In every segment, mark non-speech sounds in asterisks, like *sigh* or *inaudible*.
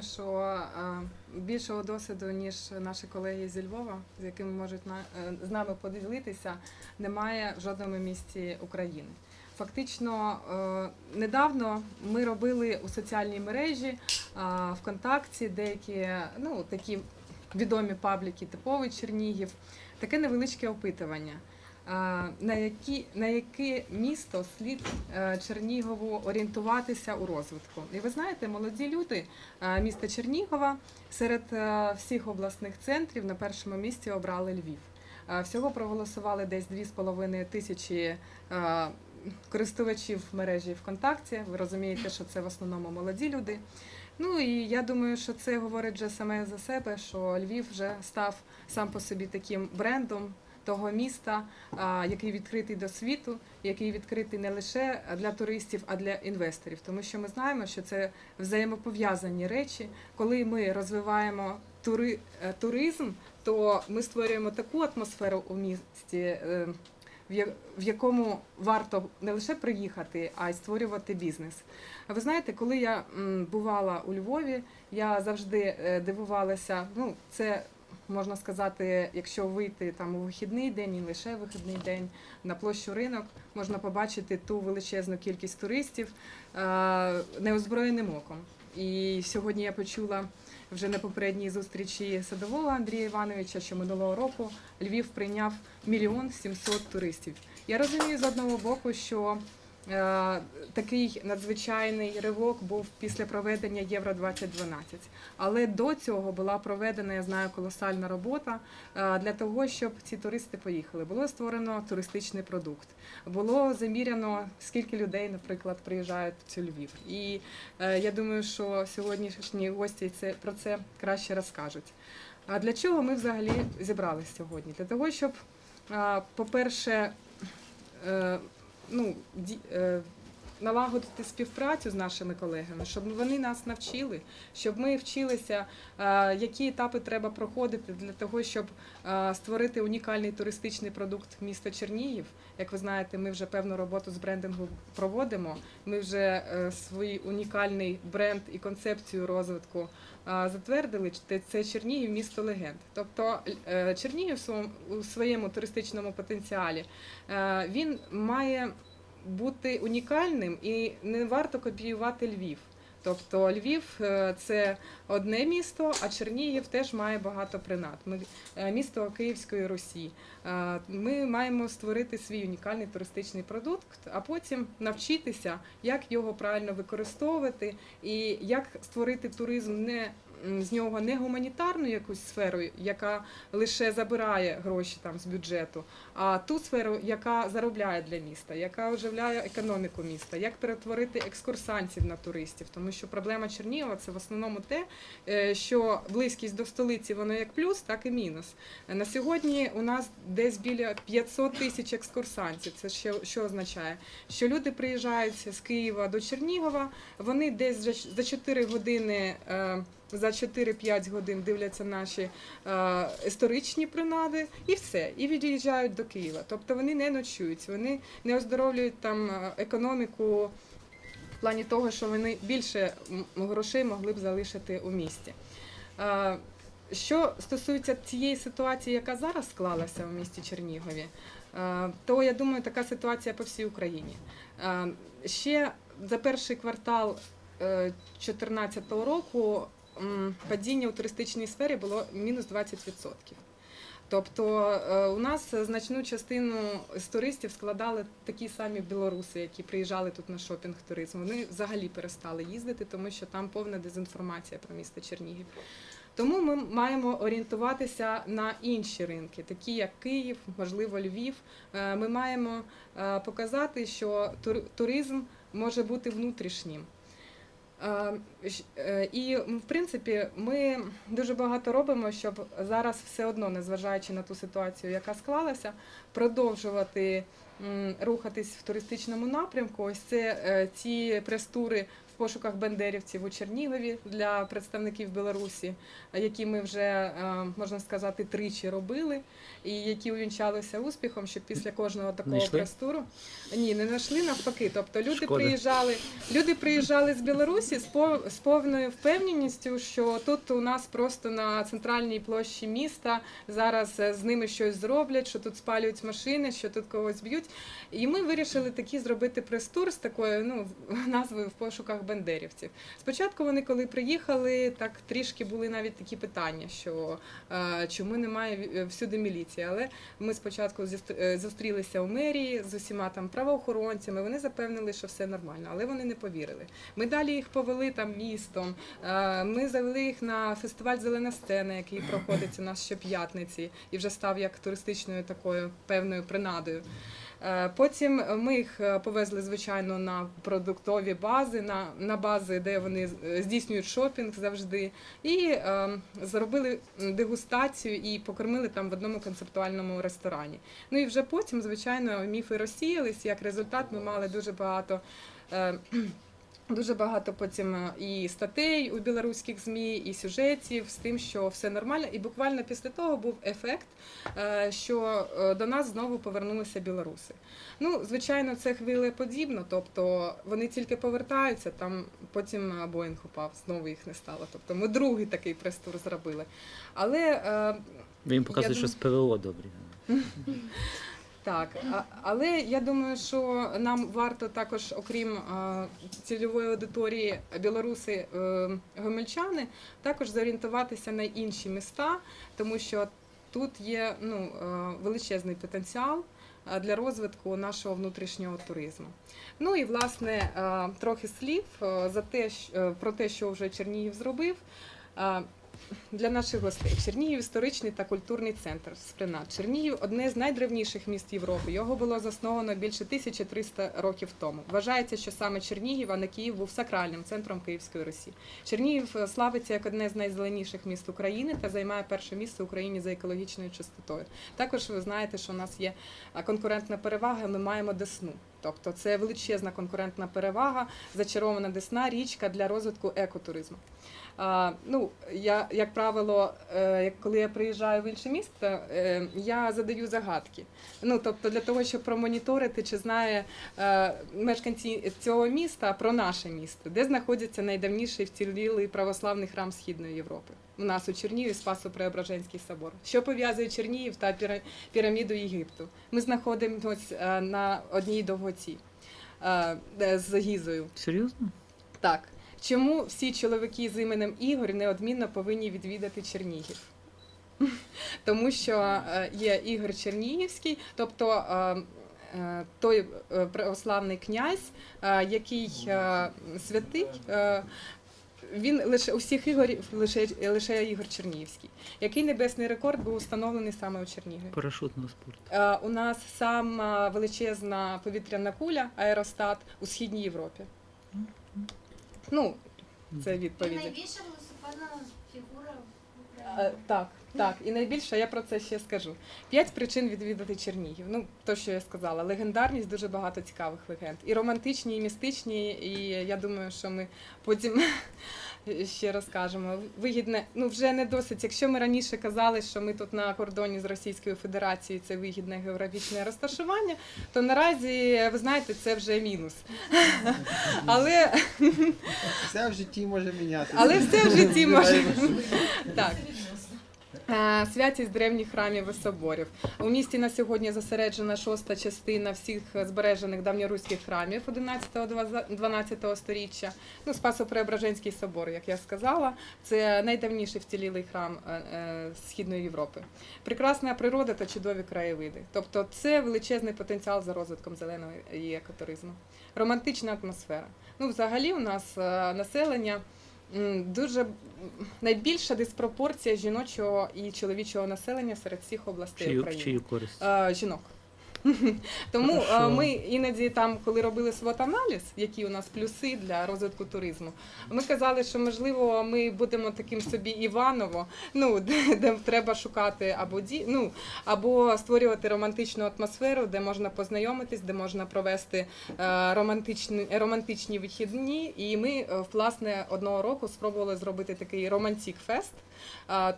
думаю, що е, більшого досвіду, ніж наші колеги зі Львова, з якими можуть на- е, з нами поділитися, немає в жодному місті України. Фактично, е, недавно ми робили у соціальній мережі ВКонтакті деякі ну, такі відомі пабліки, типовий Чернігів, таке невеличке опитування. На, які, на яке місто слід е, Чернігову орієнтуватися у розвитку? І ви знаєте, молоді люди е, міста Чернігова серед е, всіх обласних центрів на першому місці обрали Львів. Всього проголосували десь 2,5 тисячі користувачів мережі ВКонтакті. Ви розумієте, що це в основному молоді люди. Ну і я думаю, що це говорить вже саме за себе, що Львів вже став сам по собі таким брендом того міста, який відкритий до світу, який відкритий не лише для туристів, а для інвесторів. Тому що ми знаємо, що це взаємопов'язані речі. Коли ми розвиваємо е, туризм, то ми створюємо таку атмосферу у місті. е, в якому варто не лише приїхати, а й створювати бізнес. Ви знаєте, коли я бувала у Львові, я завжди е, дивувалася. Ну, це можна сказати, якщо вийти там у вихідний день, і лише вихідний день на площу ринок, можна побачити ту величезну кількість туристів е, неозброєним оком. І сьогодні я почула вже на попередній зустрічі садового Андрія Івановича, що минулого року Львів прийняв мільйон сімсот туристів. Я розумію з одного боку, що такий надзвичайний ривок був після проведення Євро 2012 але до цього була проведена, я знаю, колосальна робота е, для того, щоб ці туристи поїхали. Було створено туристичний продукт, було заміряно, скільки людей, наприклад, приїжджають в цю Львів. І е, я думаю, що сьогоднішні гості це про це краще розкажуть. А для чого ми взагалі зібралися сьогодні? Для того, щоб, е, по-перше, е, ну, е, налагодити співпрацю з нашими колегами, щоб вони нас навчили, щоб ми вчилися, е, які етапи треба проходити для того, щоб е, створити унікальний туристичний продукт міста Чернігів. Як ви знаєте, ми вже певну роботу з брендингу проводимо. Ми вже е, свій унікальний бренд і концепцію розвитку затвердили. Це- Чернігів, місто легенд. Тобто Чернігів у своєму- туристичному потенціалі він має бути унікальним і не варто копіювати Львів. Тобто Львів е, це одне місто, а Чернігів теж має багато принад. Ми е, місто Київської Русі. Е, Ми маємо створити свій унікальний туристичний продукт, а потім навчитися, як його правильно використовувати і як створити туризм не з нього не гуманітарну якусь сферу, яка лише забирає гроші там з бюджету, а ту сферу, яка заробляє для міста, яка оживляє економіку міста, як перетворити екскурсантів на туристів. Тому що проблема Чернігова це в основному те, е, що близькість до столиці воно як плюс, так і мінус. Е, На сьогодні у нас десь біля 500 тисяч екскурсантів. Це що, що означає? Що люди приїжджають з Києва до Чернігова, вони десь за за 4 години. За 4-5 годин дивляться наші е, історичні принади, і все, і від'їжджають до Києва. Тобто вони не ночують, вони не оздоровлюють там е, економіку в плані того, що вони більше грошей могли б залишити у місті. Е, Що стосується цієї ситуації, яка зараз склалася у місті Чернігові, то я думаю, така ситуація по всій Україні. Ще за перший квартал 2014 року падіння у туристичній сфері було мінус 20%. Тобто е, у нас значну частину з туристів складали такі самі білоруси, які приїжджали тут на шопінг туризм. Вони взагалі перестали їздити, тому що там повна дезінформація про місто Чернігів. Тому ми маємо орієнтуватися на інші ринки, такі як Київ, можливо, Львів. Е, Ми маємо е, показати, що тур- туризм може бути внутрішнім. Е, е, І в принципі ми дуже багато робимо, щоб зараз все одно, незважаючи на ту ситуацію, яка склалася, продовжувати рухатись в туристичному напрямку. Ось це е, ці прес-тури пошуках бандерівців у Чернігові для представників Білорусі, які ми вже е, можна сказати тричі робили, і які увінчалися успіхом, що після кожного такого прес-туру ні, не знайшли навпаки. Тобто люди Шкода. приїжджали, люди приїжджали з Білорусі з, повною впевненістю, що тут у нас просто на центральній площі міста зараз е, з ними щось зроблять, що тут спалюють машини, що тут когось б'ють. І ми вирішили такі зробити прес-тур з такою ну, *laughs* назвою в пошуках бандерівців. Спочатку вони, коли приїхали, так трішки були навіть такі питання, що е, чому немає всюди міліції. Але ми спочатку е, зустрілися у мерії з усіма там правоохоронцями. Вони запевнили, що все нормально, але вони не повірили. Ми далі їх повели там містом. е, Ми завели їх на фестиваль Зелена сцена, який проходить у нас щоп'ятниці, і вже став як туристичною такою певною принадою. Е, Потім ми їх е, повезли, звичайно, на продуктові бази, на, на бази, де вони е, здійснюють шопінг завжди, і зробили дегустацію і покормили там в одному концептуальному ресторані. Ну і вже потім, звичайно, міфи розсіялись. Як результат, ми мали дуже багато. Дуже багато потім е, і статей у білоруських змі, і сюжетів з тим, що все нормально. І буквально після того був ефект, е, що е, до нас знову повернулися білоруси. Ну, звичайно, це хвилеподібно, тобто вони тільки повертаються, там потім Боїнг упав, знову їх не стало. Тобто ми другий такий прес-тур зробили. Але Ви їм показуєте, що з ПВО добрі. *laughs* Так, але я думаю, що нам варто також, окрім цільової аудиторії білоруси е, гомельчани, також зорієнтуватися на інші міста, тому що тут є ну, е, величезний потенціал е, для розвитку нашого внутрішнього туризму. Ну і власне трохи слів за те, про те, що вже Чернігів зробив. Для наших гостей Чернігів історичний та культурний центр Спринат. Чернігів одне з найдревніших міст Європи. Його було засновано більше 1300 років тому. Вважається, що саме Чернігів, а не Київ був сакральним центром Київської Русі. Чернігів е, славиться як одне з найзеленіших міст України та займає перше місце в Україні за екологічною чистотою. Також ви знаєте, що у нас є е, конкурентна перевага. Ми маємо Десну. Тобто це величезна конкурентна перевага, зачарована Десна, річка для розвитку екотуризму. А, ну, я, як правило, е, коли я приїжджаю в інше місто, е, я задаю загадки. Ну, тобто для того, щоб промоніторити, чи знає е, мешканці цього міста про наше місто, де знаходиться найдавніший вцілілий православний храм Східної Європи. У нас у Чернігові Спасо-Преображенський собор. Що пов'язує Чернігів та піра- піраміду Єгипту? Ми знаходимося е, на одній довгоці е, з Гізою. Серйозно? Так. Чому всі чоловіки з іменем Ігор неодмінно повинні відвідати Чернігів? *laughs* Тому що е, є Ігор Чернігівський, тобто той православний князь, який святий. Е, Він лише у всіх ігорів лише, лише Ігор Чернігівський. Який небесний рекорд був установлений саме у Чернігові? Парашутного спорту. Е, У нас сама величезна повітряна куля, аеростат у східній Європі. Ну, це І найбільша велосипедна фігура в Е, Україні. Так, так. І найбільше я про це ще скажу. П'ять причин відвідати Чернігів. Ну, то, що я сказала, легендарність, дуже багато цікавих легенд. І романтичні, і містичні, і я думаю, що ми потім *laughs* ще розкажемо. Вигідне, ну вже не досить. Якщо ми раніше казали, що ми тут на кордоні з Російською Федерацією, це вигідне географічне розташування, то наразі, ви знаєте, це вже мінус. *laughs* Але Все в житті може мінятися. Але все в житті може. *laughs* Так. Е, Святість древніх храмів і соборів. У місті на сьогодні зосереджена шоста частина всіх збережених давньоруських храмів 11-12 сторіччя. Ну, Спасо-Преображенський собор, як я сказала, це найдавніший вцілілий храм е, е, Східної Європи. Прекрасна природа та чудові краєвиди. Тобто це величезний потенціал за розвитком зеленого і екотуризму. Романтична атмосфера. Ну, взагалі, у нас населення. Дуже найбільша диспропорція жіночого і чоловічого населення серед всіх областей України. чию користь? Е, жінок. *laughs* Тому Хорошо. ми іноді там, коли робили свот-аналіз, які у нас плюси для розвитку туризму, ми казали, що можливо ми будемо таким собі Іваново, ну *laughs* де, треба шукати або ді, ну або створювати романтичну атмосферу, де можна познайомитись, де можна провести е, романтичні романтичні вихідні. І ми е, власне одного року спробували зробити такий романтик фест.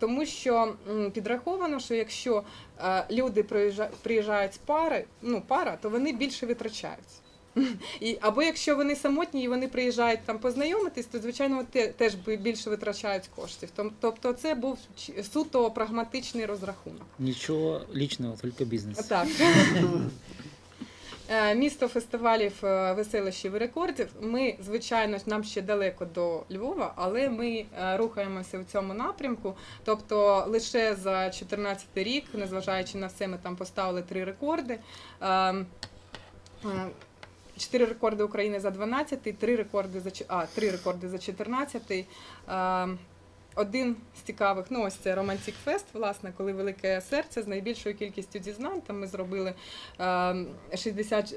Тому що підраховано, що якщо е, люди приїжджа- приїжджають з пари, ну пара, то вони більше витрачають. І, або якщо вони самотні і вони приїжджають там познайомитись, то звичайно те, теж би- більше витрачають коштів. Том- Тобто це був суто прагматичний розрахунок. Нічого лічного, тільки бізнес. Так. *laughs* Е, Місто фестивалів е, веселищів і рекордів. Ми, звичайно, нам ще далеко до Львова, але ми е, рухаємося в цьому напрямку. Тобто лише за 2014 рік, незважаючи на все, ми там поставили три рекорди. Е, е, Чотири рекорди України за 12, три рекорди за а, три рекорди за 14. Один з цікавих, ну ось це Романтик Фест, власне, коли велике серце з найбільшою кількістю дізнань. Там ми зробили е, 60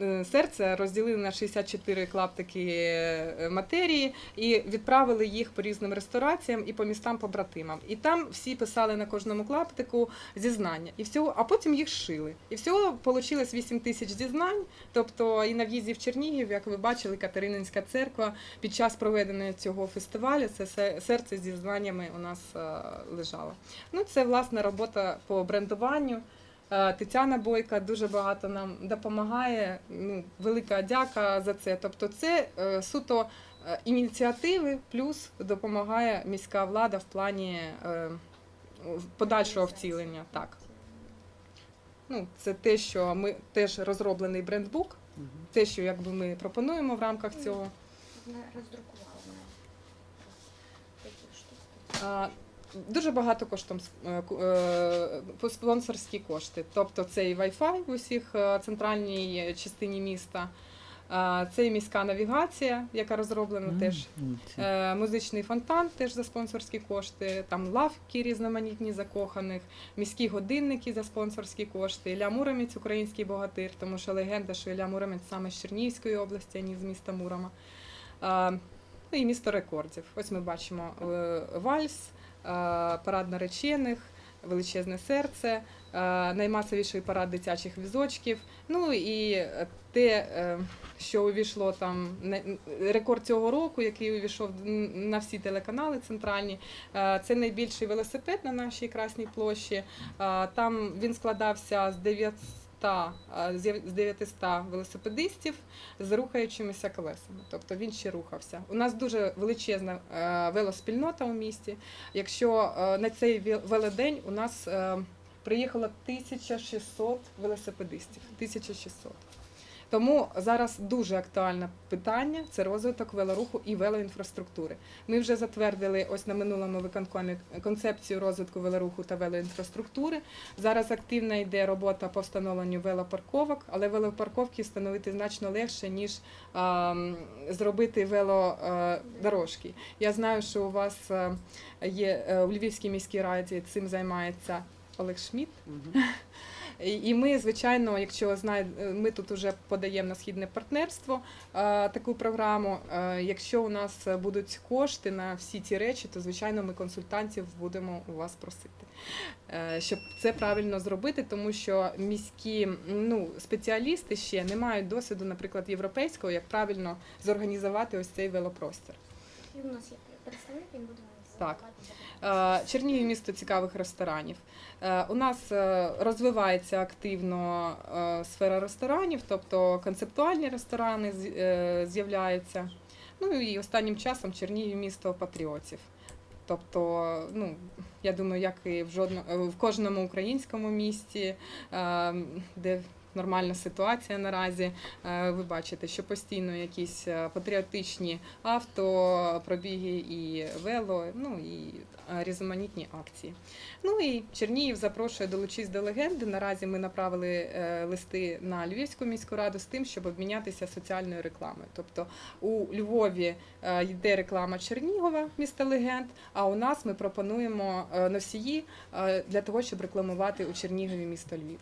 е, е, розділили на 64 клаптики е, матерії і відправили їх по різним рестораціям і по містам побратимам. І там всі писали на кожному клаптику зізнання. І всього, а потім їх шили. І всього вийшло 8 тисяч зізнань. Тобто і на в'їзді в Чернігів, як ви бачили, Катерининська церква під час проведення цього фестивалю це серце зізнаннями у нас е, лежало. Ну, це власне робота по брендуванню. Е, Тетяна Бойка дуже багато нам допомагає. Ну, велика дяка за це. Тобто, це е, суто е, ініціативи, плюс допомагає міська влада в плані подальшого втілення. Так. Ну, це те, що ми теж розроблений брендбук, те, що якби ми пропонуємо в рамках цього. Такі штуки. Дуже багато коштом е, е, по- спонсорські кошти. Тобто це і Wi-Fi в усіх е, центральній частині міста, це і міська навігація, яка розроблена М, теж. Е, Музичний фонтан теж за спонсорські кошти, там лавки різноманітні закоханих, міські годинники за спонсорські кошти, Ілля Муромець, український богатир, тому що легенда, що Ілля Муромець саме з Чернігівської області, а не з міста Мурома. Ну і місто рекордів. Ось ми бачимо вальс, парад наречених, величезне серце, е, наймасовіший парад дитячих візочків. Ну і е, те, е, що увійшло там рекорд цього року, який увійшов на всі телеканали центральні. е, Це найбільший велосипед на нашій Красній площі. Е, Там він складався з 900 е, з 900 велосипедистів з рухаючимися колесами. Тобто він ще рухався. У нас дуже величезна е, велоспільнота у місті. Якщо е, на цей ве- велодень у нас приїхало 1600 велосипедистів. 1600. Тому зараз дуже актуальне питання це розвиток велоруху і велоінфраструктури. Ми вже затвердили ось на минулому виконкомі концепцію розвитку велоруху та велоінфраструктури. Зараз активно йде робота по встановленню велопарковок, але велопарковки встановити значно легше ніж а, зробити велодорожки. Я знаю, що у вас е, є е, у Львівській міській раді цим займається Олег Шмідт. *laughs* І ми, звичайно, якщо знає, ми тут вже подаємо на східне партнерство е, таку програму. Е, Якщо у нас будуть кошти на всі ці речі, то звичайно ми консультантів будемо у вас просити, е, щоб це правильно зробити, тому що міські ну, спеціалісти ще не мають досвіду, наприклад, європейського, як правильно зорганізувати ось цей велопростір. І у нас є представник, він буде Так. Е, Чернігів місто цікавих ресторанів. Е, У нас е, розвивається активно сфера ресторанів, тобто концептуальні ресторани з'являються. Ну і останнім часом Чернігів місто патріотів. Тобто, ну я думаю, як і в жодно е, в кожному українському місті, е, де нормальна ситуація наразі. Е, Ви бачите, що постійно якісь е, патріотичні авто, пробіги і вело, ну і е, різноманітні акції. Ну і Чернігів запрошує долучись до легенди. Наразі ми направили листи на Львівську міську раду з тим, щоб обмінятися соціальною рекламою. Тобто у Львові йде реклама Чернігова, міста легенд. А у нас ми пропонуємо носії для того, щоб рекламувати у Чернігові місто Львів.